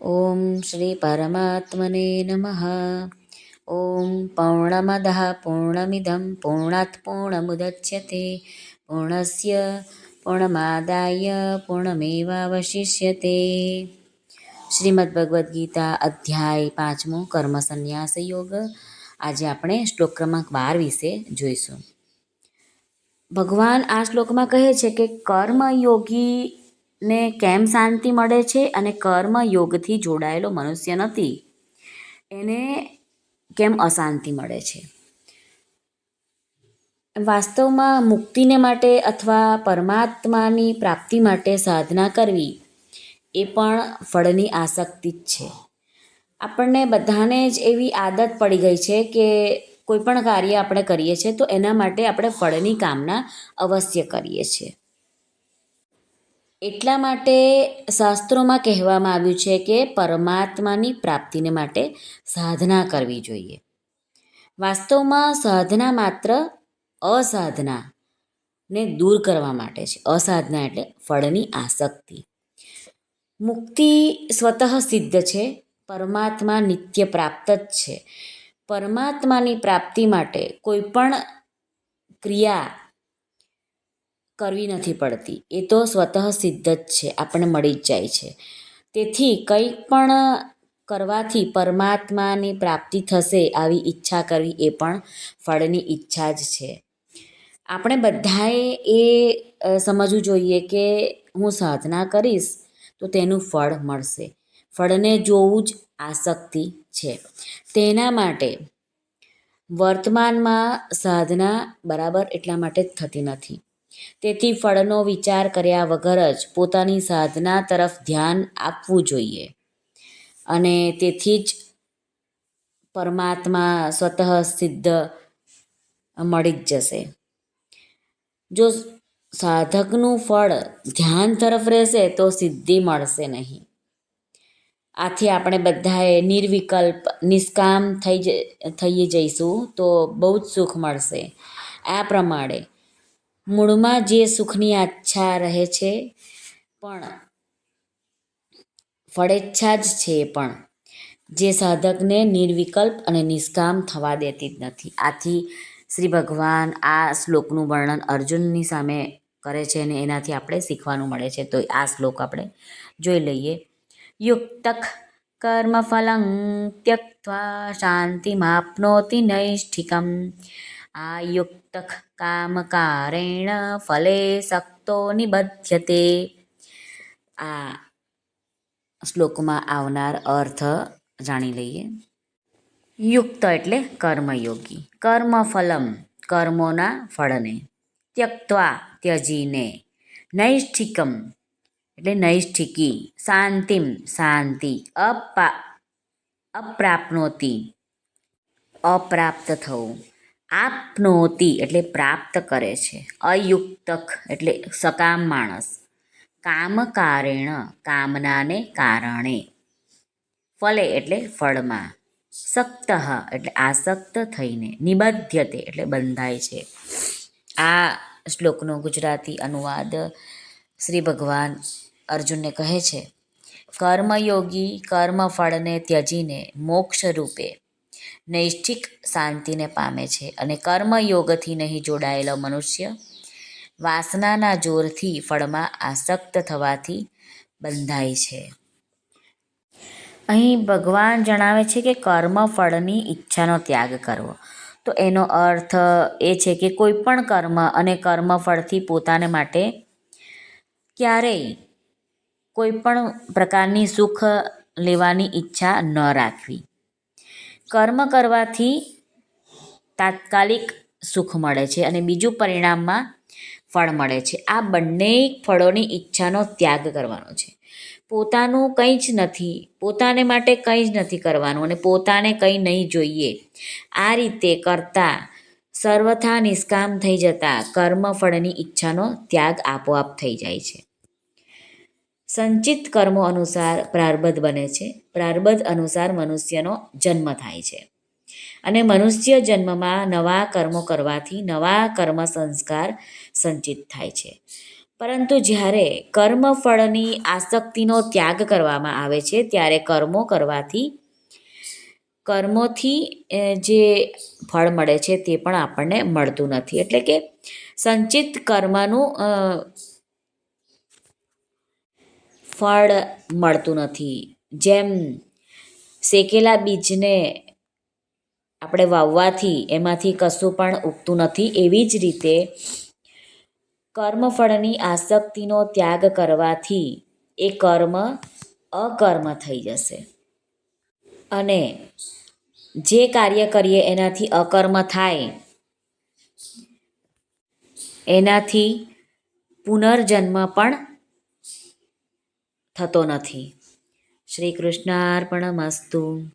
ઓમ શ્રી પરમાત્મને નમઃ ઓમ પૌર્ણમદ પૂર્ણમિદમ પૂર્ણાત પૂર્ણમુદચ્યતે પૂર્ણસ્ય પૂર્ણમાદાય પૂર્ણમેવાવશિષ્યતે શ્રીમદ ભગવદ્ ગીતા અધ્યાય પાંચમો કર્મ સંન્યાસ યોગ આજે આપણે શ્લોક ક્રમાંક બાર વિશે જોઈશું. ભગવાન આ શ્લોકમાં કહે છે કે કર્મયોગી કર્મયોગીને કેમ શાંતિ મળે છે અને કર્મ યોગથી જોડાયેલો મનુષ્ય નથી? એને કેમ અશાંતિ મળે છે? વાસ્તવમાં મુક્તિને માટે અથવા પરમાત્માની પ્રાપ્તિ માટે સાધના કરવી એ પણ ફળની આસક્તિ જ છે. આપણને બધાને જ એવી આદત પડી ગઈ છે કે કોઈ પણ કાર્ય આપણે કરીએ છીએ તો એના માટે આપણે ફળની કામના અવશ્ય કરીએ છીએ. એટલા માટે શાસ્ત્રોમાં કહેવામાં આવ્યું છે કે પરમાત્માની પ્રાપ્તિને માટે સાધના કરવી જોઈએ. વાસ્તવમાં સાધના માત્ર અસાધના ને દૂર કરવા માટે છે. અસાધના એટલે ફળની આસક્તિ. મુક્તિ સ્વતઃ સિદ્ધ છે. પરમાત્મા નિત્ય પ્રાપ્ત જ છે. પરમાત્માની પ્રાપ્તિ માટે કોઈ પણ ક્રિયા કરવી નથી પડતી. એ તો સ્વતઃ સિદ્ધ જ છે, આપણને મળી જ જાય છે. તેથી કંઈક પણ કરવાથી પરમાત્માની પ્રાપ્તિ થશે આવી ઈચ્છા કરવી એ પણ ફળની ઈચ્છા જ છે. આપણે બધાએ એ સમજવું જોઈએ કે હું સાધના કરીશ તો તેનું ફળ મળશે. ફળને જોવું જ આસક્તિ છે. તેના માટે વર્તમાનમાં સાધના બરાબર એટલા માટે થતી નથી. તેથી ફળનો વિચાર કર્યા વગર જ પોતાની સાધના તરફ ધ્યાન આપવું જોઈએ. અને તેથી જ પરમાત્મા સ્વતઃ સિદ્ધ મળી જ જશે. જો સાધકનું ફળ ધ્યાન તરફ રહેશે તો સિદ્ધિ મળશે નહીં. આથી આપણે બધાએ નિર્વિકલ્પ, નિષ્કામ થઈ થઈ જઈશું તો બહુ જ સુખ મળશે. આ પ્રમાણે મૂળમાં જે સુખની આચ્છા રહે છે, પણ ફળેચ્છા જ છે પણ, જે સાધકને નિર્વિકલ્પ અને નિષ્કામ થવા દેતી જ નથી. આથી શ્રી ભગવાન આ શ્લોકનું વર્ણન અર્જુનની સામે કરે છે અને એનાથી આપણે શીખવાનું મળે છે. તો આ શ્લોક આપણે જોઈ લઈએ. યુક્તક કર્મફલં ત્યક્ત્વા શાંતિમાપ્નોતિ નૈષ્ઠિકમ. આયુક્તક કામકારેણ ફલે સક્તો નિબધ્યતે આ શ્લોકમાં આવનાર અર્થ જાણી લઈએ યુક્ત એટલે કર્મયોગી કર્મફલમ કર્મોના ફળને ત્યક્ત્વા ત્યજીને નૈષ્ઠિકમ એટલે નૈષ્ઠિકી શાંતિમ શાંતિ અપા અપ્રાપ્નોતિ અપ્રાપ્ત થવું આપનોતિ એટલે પ્રાપ્ત કરે છે. અયુક્તક એટલે સકામ માણસ. કામકારેણ કામનાને કારણે. ફલે એટલે ફળમાં. સક્ત એટલે આસક્ત થઈને. નિબધ્યતે એટલે બંધાય છે. આ શ્લોકનો ગુજરાતી અનુવાદ શ્રી ભગવાન અર્જુનને કહે છે. કર્મયોગી કર્મફળને ત્યજીને મોક્ષ રૂપે નૈષ્ઠિક શાંતિને પામે છે અને કર્મયોગથી નહીં જોડાયેલો મનુષ્ય વાસનાના જોરથી ફળમાં આસક્ત થવાથી બંધાય છે. અહીં ભગવાન જણાવે છે કે કર્મ ફળની ઈચ્છાનો ત્યાગ કરવો. તો એનો અર્થ એ છે કે કોઈ પણ કર્મ અને કર્મ ફળથી પોતાને માટે ક્યારેય કોઈ પણ પ્રકારની સુખ લેવાની ઈચ્છા ન રાખવી. કર્મ કરવાથી તાત્કાલિક સુખ મળે છે અને બીજું પરિણામમાં ફળ મળે છે. આ બંને ફળોની ઈચ્છાનો ત્યાગ કરવાનો છે. પોતાનું કંઈ જ નથી, પોતાને માટે કંઈ જ નથી કરવાનું અને પોતાને કંઈ નહીં જોઈએ. આ રીતે કરતા સર્વથા નિષ્કામ થઈ જતા કર્મફળની ઈચ્છાનો ત્યાગ આપોઆપ થઈ જાય છે. સંચિત કર્મો અનુસાર પ્રારબ્ધ બને છે. પ્રારબ્ધ અનુસાર મનુષ્યનો જન્મ થાય છે. અને મનુષ્ય જન્મમાં નવા કર્મો કરવાથી નવા કર્મ સંસ્કાર સંચિત થાય છે. પરંતુ જ્યારે કર્મફળની આસક્તિનો ત્યાગ કરવામાં આવે છે, ત્યારે કર્મો કરવાથી, કર્મોથી જે ફળ મળે છે તે પણ આપણને મળતું નથી. એટલે કે સંચિત કર્મનું ફળ મળતું નથી. જેમ શેકેલા બીજને આપણે વાવવાથી એમાંથી કશું પણ ઉગતું નથી, એવી જ રીતે કર્મફળની આસક્તિનો ત્યાગ કરવાથી એ કર્મ અકર્મ થઈ જશે. અને જે કાર્ય કરીએ એનાથી અકર્મ થાય, એનાથી પુનર્જન્મ પણ થતો નથી. શ્રી કૃષ્ણાર્પણમસ્તુ.